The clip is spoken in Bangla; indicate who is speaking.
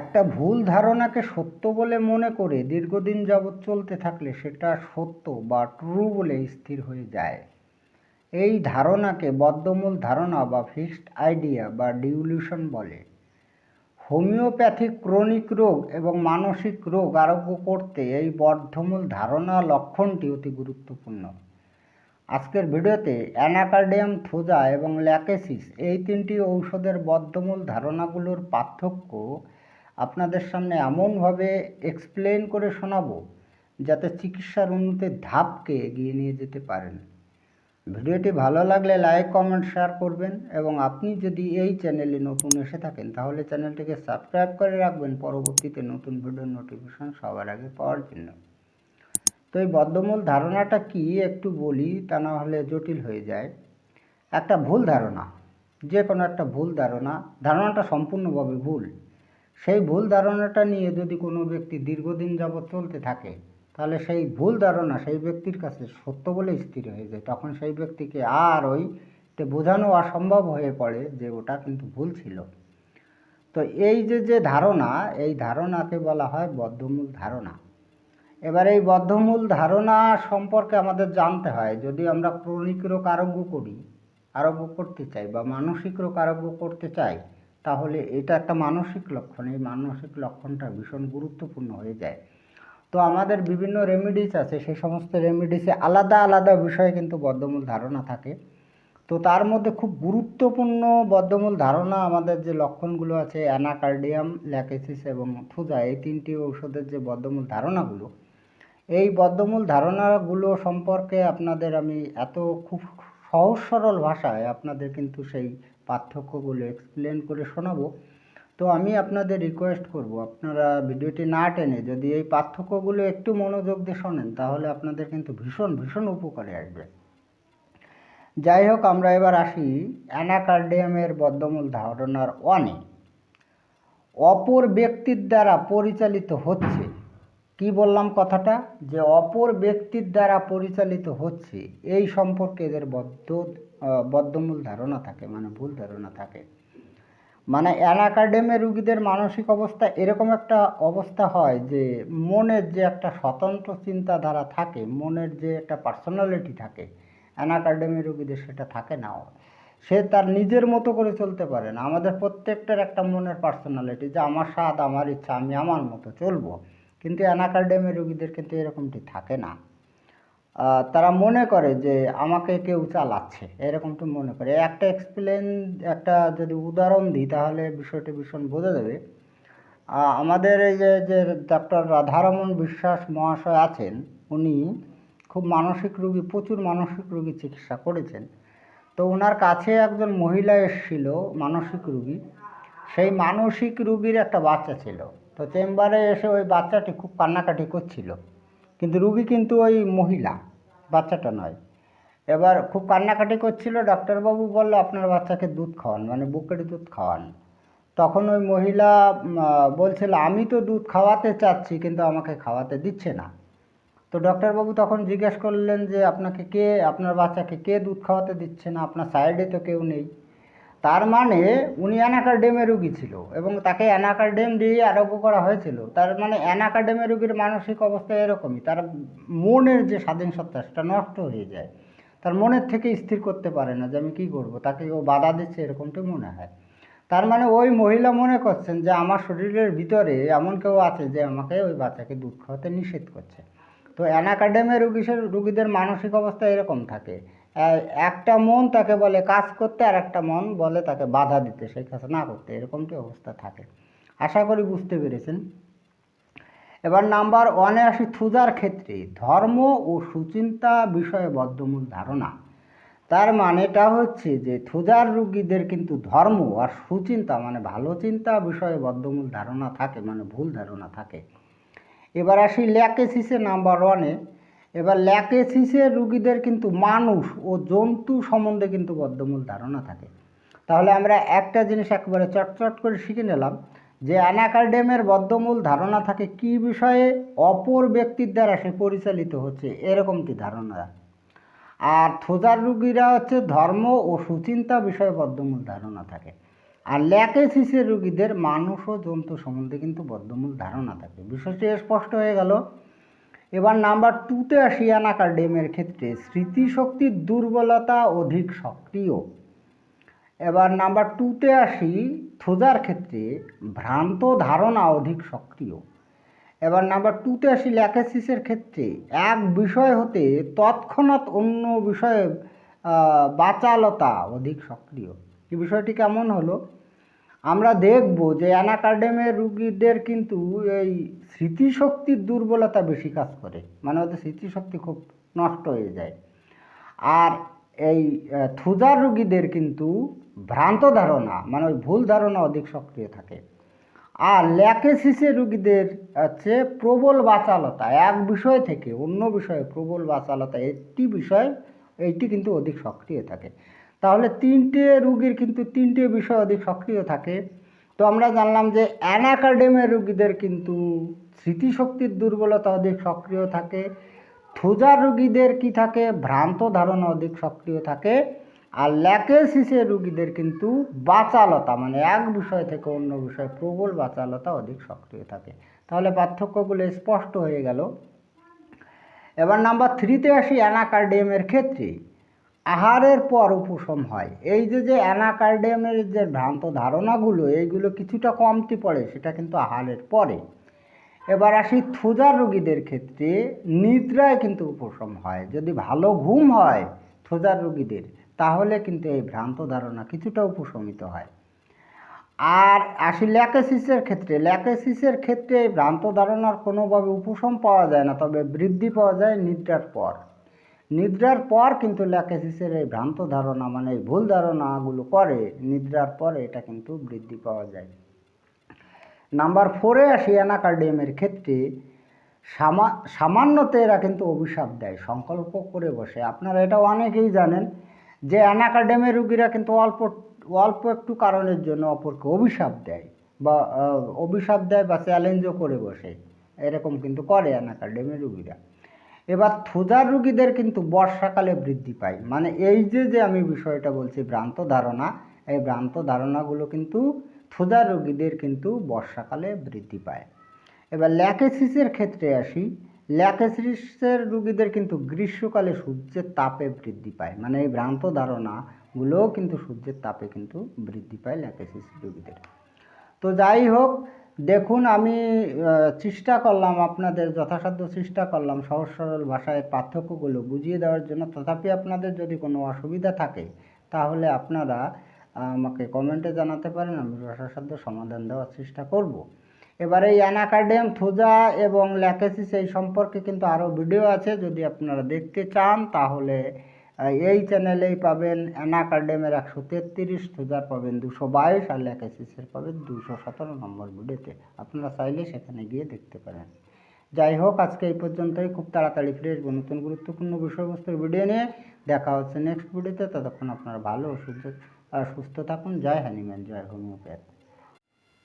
Speaker 1: একটা ভুল ধারণাকে সত্য বলে মনে করে দীর্ঘদিন যাবৎ চলতে থাকলে সেটা সত্য বা ট্রু বলে স্থির হয়ে যায়। এই ধারণাকে বদ্ধমূল ধারণা বা ফিক্সড আইডিয়া বা ডিউলিউশন বলে। হোমিওপ্যাথিক ক্রনিক রোগ এবং মানসিক রোগ আরোগ্য করতে এই বদ্ধমূল ধারণা লক্ষণটি অতি গুরুত্বপূর্ণ। আজকের ভিডিওতে অ্যানাকার্ডিয়াম, থোজা এবং ল্যাকেসিস এই তিনটি ঔষধের বদ্ধমূল ধারণাগুলোর পার্থক্য আপনাদের সামনে এমনভাবে এক্সপ্লেন করে শোনাবো, যাতে চিকিৎসার উন্নতির ধাপকে এগিয়ে নিয়ে যেতে পারেন। ভিডিওটি ভালো লাগলে লাইক কমেন্ট শেয়ার করবেন এবং আপনি যদি এই চ্যানেলে নতুন এসে থাকেন, তাহলে চ্যানেলটিকে সাবস্ক্রাইব করে রাখবেন। পরবর্তীতে নতুন ভিডিওর নোটিফিকেশন সবার আগে পাওয়ার জন্য। তো এই বদ্ধমূল ধারণাটা কি একটু বলি, তা না হলে জটিল হয়ে যায়। একটা ভুল ধারণা যে কোনো একটা ভুল ধারণা, ধারণাটা সম্পূর্ণভাবে ভুল। সেই ভুল ধারণাটা নিয়ে যদি কোনো ব্যক্তি দীর্ঘদিন যাবৎ চলতে থাকে, তাহলে সেই ভুল ধারণা সেই ব্যক্তির কাছে সত্য বলে স্থির হয়ে যায়। তখন সেই ব্যক্তিকে আর ওইতে বোঝানো অসম্ভব হয়ে পড়ে যে ওটা কিন্তু ভুল ছিল। তো এই যে যে ধারণা, এই ধারণাকে বলা হয় বদ্ধমূল ধারণা। এবার এই বদ্ধমূল ধারণা সম্পর্কে আমাদের জানতে হয়। যদি আমরা ক্রনিক রোগ আরোগ্য করি, আরোগ্য করতে চাই বা মানসিক রোগ আরোগ্য করতে চাই তাহলে এটা একটা মানসিক লক্ষণ। এই মানসিক লক্ষণটা ভীষণ গুরুত্বপূর্ণ হয়ে যায়। তো আমাদের বিভিন্ন রেমিডিস আছে, সেই সমস্ত রেমিডিসে আলাদা আলাদা বিষয়ে কিন্তু বদ্ধমূল ধারণা থাকে। তো তার মধ্যে খুব গুরুত্বপূর্ণ বদ্ধমূল ধারণা আমাদের যে লক্ষণগুলো আছে, অ্যানাকার্ডিয়াম, ল্যাকেসিস এবং থুজা, এই তিনটি ঔষধের যে বদ্ধমূল ধারণাগুলো, এই বদ্ধমূল ধারণাগুলো সম্পর্কে আপনাদের আমি এত খুব সহজ সরল ভাষায় আপনাদের কিন্তু সেই পার্থক্যগুলো এক্সপ্লেন করে শোনাবো। তো আমি আপনাদের রিকোয়েস্ট করব, আপনারা ভিডিওটি না টেনে যদি এই পার্থক্যগুলো একটু মনোযোগ দিয়ে শোনেন, তাহলে আপনাদের কিন্তু ভীষণ ভীষণ উপকারে আসবে। যাই হোক, আমরা এবার আসি অ্যানাকার্ডিয়ামের বদ্ধমূল ধারণার ওয়ানে অপর ব্যক্তির দ্বারা পরিচালিত হচ্ছে কি বললাম কথাটা? যে অপর ব্যক্তির দ্বারা পরিচালিত হচ্ছে, এই সম্পর্কে এদের বদ্ধ বদ্ধমূল ধারণা থাকে মানে ভুল ধারণা থাকে। মানে অ্যানাকাডেমি রুগীদের মানসিক অবস্থা এরকম একটা অবস্থা হয় যে, মনের যে একটা স্বতন্ত্র চিন্তাধারা থাকে, মনের যে একটা পার্সোনালিটি থাকে, অ্যানাকাডেমি রুগীদের সেটা থাকে না। সে তার নিজের মতো করে চলতে পারে না। আমাদের প্রত্যেকটার একটা মনের পার্সোনালিটি যে, আমার স্বাদ, আমার ইচ্ছা, আমি আমার মতো চলবো। কিন্তু অ্যানাকাডেমি রুগীদের কিন্তু এরকমটি থাকে না। তারা মনে করে যে আমাকে কেউ চালাচ্ছে, এরকমটা মনে করে। একটা এক্সপ্লেন একটা যদি উদাহরণ দিই তাহলে বিষয়টি ভীষণ বোঝা যাবে। আমাদের এই যে যে ডক্টর রাধারমন বিশ্বাস মহাশয় আছেন, উনি খুব মানসিক রুগী, প্রচুর মানসিক রুগী চিকিৎসা করেছেন। তো ওনার কাছে একজন মহিলা এসেছিল, মানসিক রুগী। সেই মানসিক রুগীর একটা বাচ্চা ছিল। তো চেম্বারে এসে ওই বাচ্চাটি খুব কান্নাকাটি করছিল। কিন্তু রুগী কিন্তু ওই মহিলা, বাচ্চাটা নয়। এবার খুব কান্নাকাটি করছিল, ডাক্তারবাবু বলল, আপনার বাচ্চাকে দুধ খাওয়ান মানে বুকের দুধ খাওয়ান। তখন ওই মহিলা বলছিল, আমি তো দুধ খাওয়াতে চাচ্ছি, কিন্তু আমাকে খাওয়াতে দিচ্ছে না। তো ডক্টরবাবু তখন জিজ্ঞেস করলেন যে, আপনাকে কে, আপনার বাচ্চাকে কে দুধ খাওয়াতে দিচ্ছে না? আপনার সাইডে তো কেউ নেই। তার মানে উনি অ্যানাকার্ডেমে রুগী ছিল এবং তাকে অ্যানাকার্ডেম দিয়ে আরোগ্য করা হয়েছিল। তার মানে অ্যানাকার্ডেমে রুগীর মানসিক অবস্থা এরকমই। তার মনের যে স্বাধীন সত্তা, সেটা নষ্ট হয়ে যায়। তার মনের থেকে স্থির করতে পারে না যে আমি কী করব, তাকে ও বাধা দিচ্ছে এরকমটাই মনে হয়। তার মানে ওই মহিলা মনে করছেন যে আমার শরীরের ভিতরে এমন কেউ আছে যে আমাকে ওই বাচ্চাকে দুধ খাওয়াতে নিষেধ করছে। তো অ্যানাকাডেমি রুগীর রুগীদের মানসিক অবস্থা এরকম থাকে একটা মন তাকে বলে কাজ করতে আর একটা মন বলে তাকে বাধা দিতে, সেই কাজ না করতে এরকমটি অবস্থা থাকে? আশা করি বুঝতে পেরেছেন। এবার নাম্বার ওয়ানে আসি থুজার ক্ষেত্রে। ধর্ম ও সুচিন্তা বিষয়ে বদ্ধমূল ধারণা। তার মানেটা হচ্ছে যে থুজার রুগীদের কিন্তু ধর্ম আর সুচিন্তা মানে ভালো চিন্তা বিষয়ে বদ্ধমূল ধারণা থাকে মানে ভুল ধারণা থাকে। এবার আসি ল্যাকেসিসের নাম্বার ওয়ানে এবার ল্যাকেসিসের রুগীদের কিন্তু মানুষ ও জন্তু সম্বন্ধে কিন্তু বদ্ধমূল ধারণা থাকে। তাহলে আমরা একটা জিনিস একবারে চটচট করে শিখে নিলাম যে অ্যানাকার্ডেমের বদ্ধমূল ধারণা থাকে কি বিষয়ে, অপর ব্যক্তির দ্বারা সে পরিচালিত হচ্ছে এরকমটি ধারণা? আর থোজার রুগীরা হচ্ছে ধর্ম ও সুচিন্তা বিষয়ে বদ্ধমূল ধারণা থাকে। আর ল্যাকেসিসের রুগীদের মানুষ ও জন্তু সম্বন্ধে কিন্তু বদ্ধমূল ধারণা থাকে। বিষয়টি স্পষ্ট হয়ে গেল। এবার নাম্বার টুতে আসি অ্যানাকার্ডেমের ক্ষেত্রে। স্মৃতিশক্তির দুর্বলতা অধিক সক্রিয়। এবার নাম্বার টুতে আসি থোজার ক্ষেত্রে। ভ্রান্ত ধারণা অধিক সক্রিয়। এবার নাম্বার টুতে আসি ল্যাকেসিসের ক্ষেত্রে। এক বিষয় হতে তৎক্ষণাৎ অন্য বিষয়ে বাচালতা অধিক সক্রিয়। এই বিষয়টি কেমন হলো? আমরা দেখব যে অ্যানাকার্ডেমের রুগীদের কিন্তু এই স্মৃতিশক্তির দুর্বলতা বেশি কাজ করে। মানে ওদের স্মৃতিশক্তি খুব নষ্ট হয়ে যায়। আর এই থুজার রুগীদের কিন্তু ভ্রান্ত ধারণা মানে ওই ভুল ধারণা অধিক সক্রিয় থাকে। আর ল্যাকেসিসের রুগীদের হচ্ছে প্রবল বাচালতা, এক বিষয় থেকে অন্য বিষয়ে প্রবল বাচালতা, একটি বিষয়, এইটি কিন্তু অধিক সক্রিয় থাকে। তাহলে তিনটে রুগীর কিন্তু তিনটে বিষয় অধিক সক্রিয় থাকে। তো আমরা জানলাম যে অ্যানাকার্ডেমের রুগীদের কিন্তু স্মৃতিশক্তির দুর্বলতা অধিক সক্রিয় থাকে। থুজার রুগীদের কি থাকে? ভ্রান্ত ধারণা অধিক সক্রিয় থাকে। আর ল্যাকেসিসের রুগীদের কিন্তু বাচালতা মানে এক বিষয় থেকে অন্য বিষয়ে প্রবল বাচালতা অধিক সক্রিয় থাকে। তাহলে পার্থক্যগুলো স্পষ্ট হয়ে গেল। এবার নাম্বার থ্রিতে আসি অ্যানাকার্ডিয়ামের ক্ষেত্রে। আহারের পর উপশম হয়। এই যে যে অ্যানাকার্ডিয়ামের যে ভ্রান্ত ধারণাগুলো, এইগুলো কিছুটা কমতি পড়ে, সেটা কিন্তু আহারের পরে। এবার আসি থুজার রোগীদের ক্ষেত্রে, নিদ্রায় কিন্তু উপশম হয়। যদি ভালো ঘুম হয় থুজার রোগীদের, তাহলে কিন্তু এই ভ্রান্ত ধারণা কিছুটা উপশমিত হয়। আর আসি ল্যাকেসিসের ক্ষেত্রে ল্যাকেসিসের ক্ষেত্রে এই ভ্রান্ত ধারণার কোনোভাবে উপশম পাওয়া যায় না, তবে বৃদ্ধি পাওয়া যায় নিদ্রার পর। নিদ্রার পর কিন্তু ল্যাকেসিসের এই ভ্রান্ত ধারণা মানে এই ভুল ধারণাগুলো করে, নিদ্রার পর এটা কিন্তু বৃদ্ধি পাওয়া যায়। নাম্বার ফোরে আসি অ্যানাকার্ডিয়ামের ক্ষেত্রে, সামা, সামান্যতে এরা কিন্তু অভিশাপ দেয়, সংকল্প করে বসে। আপনারা এটা অনেকেই জানেন যে অ্যানাকার্ডেমের রুগীরা কিন্তু অল্প অল্প একটু কারণের জন্য অপরকে অভিশাপ দেয় বা অভিশাপ দেয় বা চ্যালেঞ্জও করে বসে। এরকম কিন্তু করে অ্যানাকার্ডেমের রুগীরা। এবার থুজার রুগীদের কিন্তু বর্ষাকালে বৃদ্ধি পায়। মানে এই যে যে আমি বিষয়টা বলছি, ভ্রান্ত ধারণা, এই ভ্রান্ত ধারণাগুলো কিন্তু থুজার রুগীদের কিন্তু বর্ষাকালে বৃদ্ধি পায়। এবার ল্যাকেসিসের ক্ষেত্রে আসি। ল্যাকেসিসের রুগীদের কিন্তু গ্রীষ্মকালে সূর্যের তাপে বৃদ্ধি পায়। মানে এই ভ্রান্ত ধারণাগুলোও কিন্তু সূর্যের তাপে কিন্তু বৃদ্ধি পায় ল্যাকেসিস রুগীদের। তো যাই হোক দেখুন, আমি চেষ্টা করলাম, আপনাদের যথাসাধ্য চেষ্টা করলাম, সহজ সরল ভাষায় পার্থক্যগুলো বুঝিয়ে দেওয়ার জন্য। তথাপি আপনাদের যদি কোনো অসুবিধা থাকে, তাহলে আপনারা আমাকে কমেন্টে জানাতে পারেন, আমি যথাসাধ্য সমাধান দেওয়ার চেষ্টা করব। এবারে এই অ্যানাকার্ডিয়াম থুজা এবং ল্যাকেসিস এই সম্পর্কে কিন্তু আরও ভিডিও আছে, যদি আপনারা দেখতে চান, তাহলে এই চ্যানেলেই পাবেন অ্যানাকার্ডিয়ামের একশো তেত্রিশ থুজার পাবেন দুশো বাইশ আর ল্যাকেসিসের পাবেন দুশো সতেরো নম্বর ভিডিওতে। আপনারা চাইলে সেখানে গিয়ে দেখতে পারেন। যাই হোক, আজকে এই পর্যন্তই। খুব তাড়াতাড়ি ফিরে আসব নতুন গুরুত্বপূর্ণ বিষয়বস্তুর ভিডিও নিয়ে দেখা হচ্ছে নেক্সট ভিডিওতে। ততক্ষণ আপনারা ভালো, সুস্থ সুস্থ থাকুন। জয় হ্যানিম্যান জয় হোমিওপ্যাথ